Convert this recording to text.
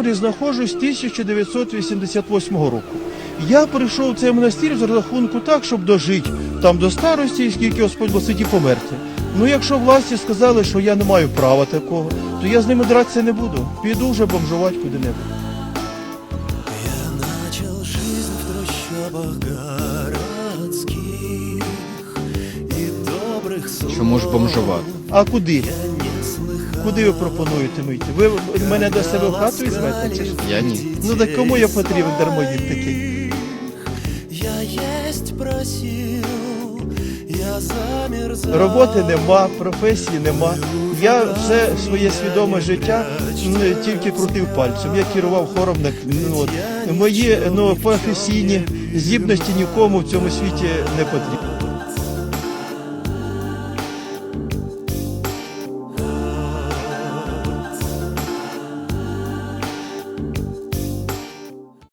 Лаврі знаходжусь з 1988 року. Я прийшов в цей монастир з рахунку так, щоб дожити там до старості, і скільки Господь благословить, і померти. Ну, якщо власті сказали, що я не маю права такого, то я з ними дратися не буду. Піду вже бомжувати куди-небудь. Я начал жизнь в трущобах городских И добрых слов Чому ж бомжувати? А куди? Куди ви пропонуєте мити? Ви мене до себе в хату візьмете? Чи? Я ні. Ну так кому я потрібен дармоїд такий? Я есть просил, я замерзал Роботи нема, професії нема. Я все своє свідоме життя м, тільки крутив пальцем. Я керував хором на ну, от. мої ну, професійні здібності нікому в цьому світі не потрібні.